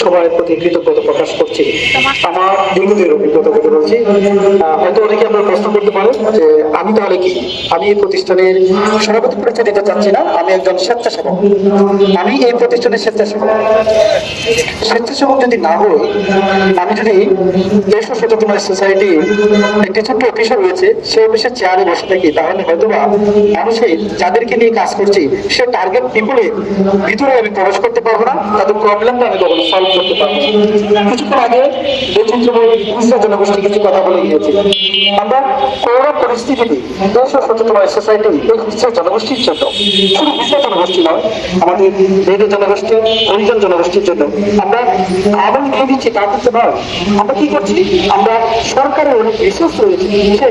সবার প্রতি কৃতজ্ঞতা প্রকাশ করছি আমার দীর্ঘদিনের অভিজ্ঞতা কথা বলছি হয়তো অনেকে আপনারা প্রশ্ন করতে পারেন যে আমি তাহলে কি আমি এই প্রতিষ্ঠানের সভাপতি পরিচয় দিতে চাচ্ছি না আমি একজন স্বেচ্ছাসেবক আমি এই প্রতিষ্ঠানের স্বেচ্ছাসেবক স্বেচ্ছাসেবক যদি না হই আমি যদি দেশ সচেতন সোসাইটি একটি ছোট্ট অফিসার রয়েছে, সে অফিসের চেয়ারে বসে থাকি, তাহলে হয়তো বা মানুষের যাদেরকে নিয়ে কাজ করছি, সে টার্গেট পিপলের ভিতরে আমি প্রবেশ করতে পারব না, তাদের প্রবলেমটা আমি কখনো সলভ করতে পারব। কিছুক্ষণ আগে জনগোষ্ঠী কিছু কথা বলে গিয়েছে। আমরা পরিস্থিতিতে দেশ ও সচেতন সোসাইটি এই জনগোষ্ঠীর জন্য, শুধু জনগোষ্ঠী নয়, আমাদের বেদে জনগোষ্ঠী, হরিজন জনগোষ্ঠীর জন্য, আমরা দিচ্ছি তা করতে নয়। আমরা কি করছি? আমরা সরকারের অনেক রিসোর্স রয়েছে, সেই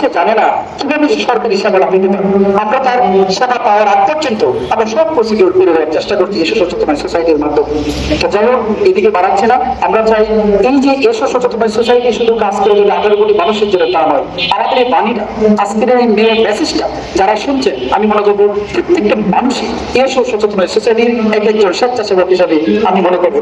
সে জানে না। কীভাবে সে সরকারি সেবা লাভ পারে আমরা তার সেবা পাওয়ার আগ পর্যন্ত আমরা সব করে দেওয়ার চেষ্টা করছি এসব সচেতন সোসাইটির মাধ্যমে। এদিকে বাড়াচ্ছে না। আমরা চাই এই যে এসব সচেতন সোসাইটি শুধু কাজ করে কোটি মানুষের জন্য তা নয় আমাদের এই বাণীটা আজকের এই মেয়ের মেসেজটা যারা শুনছেন আমি মনে করব প্রত্যেকটা মানুষই এসব সচেতন সোসাইটির এক একজন স্বেচ্ছাসেবক হিসাবে আমি মনে করব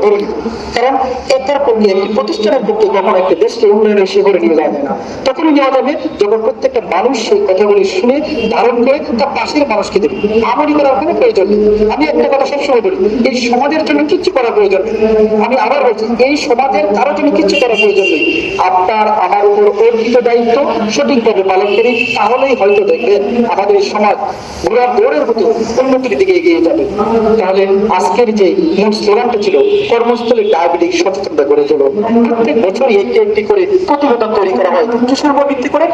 কারণ একের পক্ষে একটি প্রতিষ্ঠানের পক্ষে কখনো একটা দেশকে উন্নয়নের শিখরে নিয়ে যাওয়া যায় না। তখনই নেওয়া যাবে। যখন প্রত্যেকটা মানুষ সেই কথাগুলি শুনে ধারণ করে তার পাশের মানুষকে দেবে। আমারই করার কোনো প্রয়োজন নেই। আমি একটা কথা সবসময় বলি, এই সমাজের জন্য কিচ্ছু করার প্রয়োজন নেই। আমি আবার বলছি, এই সমাজের কারোর জন্য কিচ্ছু করার প্রয়োজন নেই। আপনার, আমার উপর অর্পিত দায়িত্ব সঠিকভাবে পালন করি, তাহলেই হয়তো দেখবেন আমাদের এই সমাজ ঘোড়ার দৌড়ের মতো উন্নতির দিকে এগিয়ে যাবে। তাহলে আজকের যে মূল স্লোগানটা ছিল, কর্মস্থলে ডায়াবেটিক সচেতনতা গড়ে তোলো। প্রত্যেক বছরই একটি একটি করে প্রতিবেদন তৈরি করা হয়। উপর ভিত্তি করে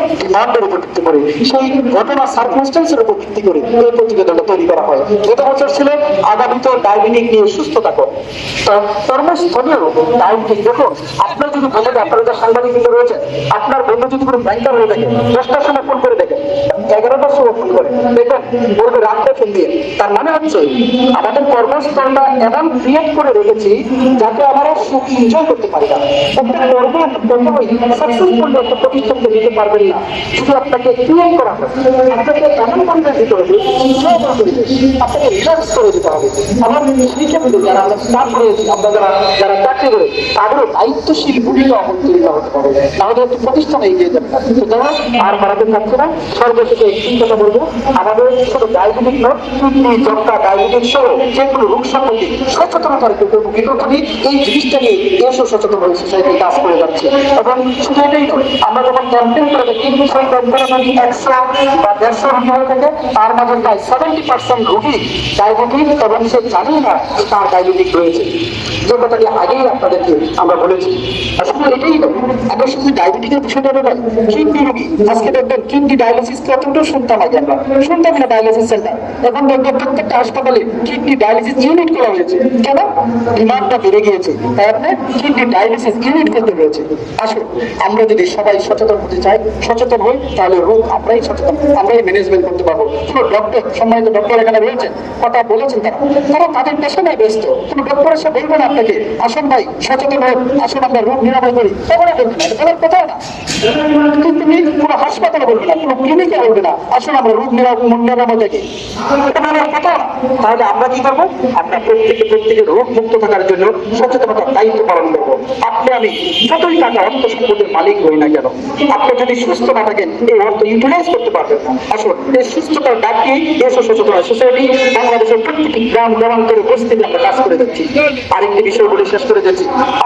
দেখুন আপনার বন্ধু যদি কোনো ব্যাংকার হয়ে থাকে, দশটার সময় ফোন করে দেখেন এগারোটার সময় ফোন করে। দেখবেন, বলবে, রাত্রে ফোন দিয়ে। তার মানে হচ্ছে, আমাদের কর্মস্থলটা এমন ক্রিয়েট করে রেখেছি, যাতে আমরা সুখ এনজয় করতে পারি না। একটা কর্ম কখনোই সাকসেসফুল একটা প্রতিষ্ঠানকে দিতে পারবেন না। শুধু আপনাকে ক্রিয়েট করা হবে। আপনাকে এমন পরিবেশ দিতে হবে আপনাকে করে দিতে হবে। আমার শিক্ষাবিদ যারা আমরা স্টাফ যারা যারা চাকরি করে, তাদেরও দায়িত্বশীল ভূমিকা অবতীর্ণ হতে হবে। তাহলে এগিয়ে যাবে। আর চাচ্ছে না, সর্বশেষে একটি কথা বলব। আমাদের শুধু ডায়াবেটিক নয় কিডনি ডায়াবেটিক সহ যে কোনো রোগ সম্বন্ধে সচেতনতার বিরোধী এই জিনিসটা নিয়ে দেশও সচেতন হয়ে সোসাইটি কাজ করে যাচ্ছে। এবং শুধু এটাই আমরা যখন করে কিডনি সহ ক্যাম্পেইন একশো বা দেড়শো রোগী হয়ে থাকে তার মাঝে প্রায় সেভেন্টি পার্সেন্ট রোগী ডায়াবেটিক এবং সে জানেই না যে তার ডায়াবেটিক রয়েছে। যে কথাটি আগেই আপনাদেরকে আমরা বলেছি। আসলে এটাই নয় আমরা শুধু ডায়াবেটিকের বিষয়টা নয়, কিডনি রোগী। আজকে দেখবেন কিডনি ডায়ালিসিস কতটা শুনতাম আগে আমরা। শুনতাম না ডায়ালিসিস সেন্টার এখন দেখবেন প্রত্যেকটা হাসপাতালে কিডনি ডায়ালিসিস ইউনিট করা হয়েছে। কেন? ডিমান্ডটা বেড়ে গিয়েছে। তাই আপনি কিডনি ডায়ালিসিস ইউনিট করতে হয়েছে। আসুন, আমরা যদি সবাই সচেতন হতে চাই, সচেতন হই, তাহলে রোগ আমরাই সচেতন, আমরাই ম্যানেজমেন্ট করতে পারব। ডক্টর সম্মানিত ডক্টর এখানে রয়েছেন, কথা বলেছেন তারা। তাদের পেশনায় ব্যস্ত। কোনো ডক্টর এসে বলবেন আপনাকে, আসুন ভাই, সচেতন হোক আসুন আমরা রোগ নিরাময় করি। কখনো বলবেন এটা না। কিন্তু তুমি কোনো হাসপাতালে বলবে না, কোনো ক্লিনিকে বলবে না, আসুন আমরা রোগ নিরাময় দেখি। তাহলে আমরা কি করব? আমরা প্রত্যেকে প্রত্যেকে রোগ মুক্ত থাকার জন্য সচেতনতার দায়িত্ব পালন করব। আপনি আমি যতই টাকা অর্থ সম্পদের মালিক হই না কেন, আপনি যদি সুস্থ না থাকেন, এই অর্থ ইউটিলাইজ করতে পারবেন না। আসুন, এই সুস্থতার ডাক দেশ ও সচেতন সোসাইটি বাংলাদেশের প্রত্যেকটি গ্রাম, গ্রামান্তরে বস্তিতে আমরা কাজ করে যাচ্ছি। আরেকটি বিষয় বলে শেষ করে যাচ্ছি।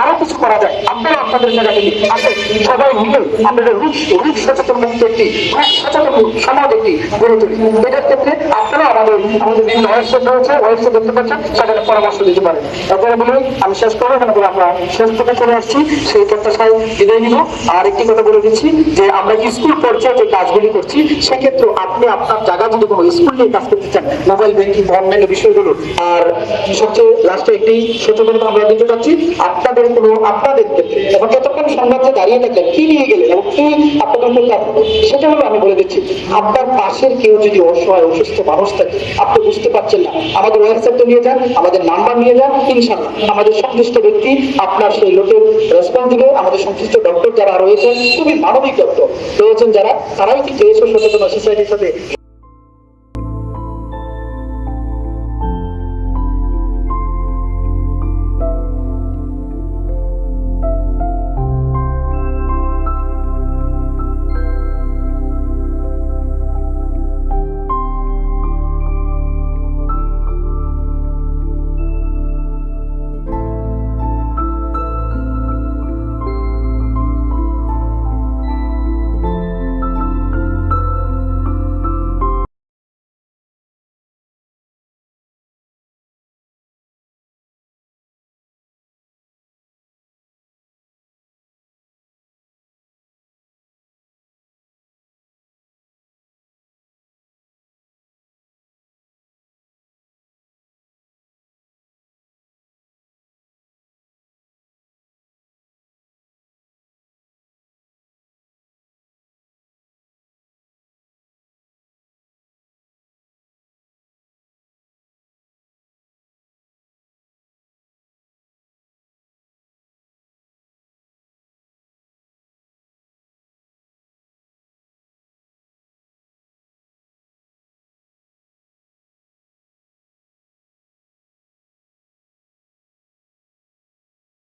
আরও কিছু করা যায় আপনারা আপনাদের জায়গা থেকে সবাই মিলে আমাদের রূপ সচেতন মুক্ত একটি সচেতন সমাজ একটি গড়ে তুলি। এটার ক্ষেত্রে আপনারা আমাদের আমাদের বিভিন্ন ওয়েবসাইট রয়েছে ওয়েবসাইট দেখতে পাচ্ছেন, সেখানে পরামর্শ দিতে পারেন। আমি শেষ করব। মনে আমরা শেষ থেকে চলে আসছি। সেই প্রত্যাশায় বিদায় নিব। আর একটি কথা বলে দিচ্ছি, যে আমরা স্কুল পর্যায়ে যে কাজগুলি করছি সেক্ষেত্রে আপনি আপনার জায়গা যদি কোনো স্কুল নিয়ে কাজ করতে চান, মোবাইল ব্যাংকিং বিষয়গুলো, আর সবচেয়ে লাস্টে একটি সচেতনতা আমরা দিতে চাচ্ছি, আপনাদের কোনো, আপনাদের ক্ষেত্রে এবং যতক্ষণ সংঘাতে দাঁড়িয়ে থাকলেন কি নিয়ে গেলেন এবং কি আপনাদের আপনার সেটা হলো আমি বলে দিচ্ছি, আপনার পাশের কেউ যদি অসহায়, অসুস্থ মানুষ থাকে, আপনি বুঝতে পারছেন না, আমাদের ওয়েবসাইটে নিয়ে যান, আমাদের নাম্বার নিয়ে যান ইনশাল্লাহ আমাদের সংশ্লিষ্ট ব্যক্তি আপনার সেই লোকের রেসপন্স দিবে, আমাদের সংশ্লিষ্ট ডক্টর যারা রয়েছেন, খুবই মানবিক ডক্টর রয়েছেন যারা, তারাই কিন্তু এসব সচেতন সোসাইটির সাথে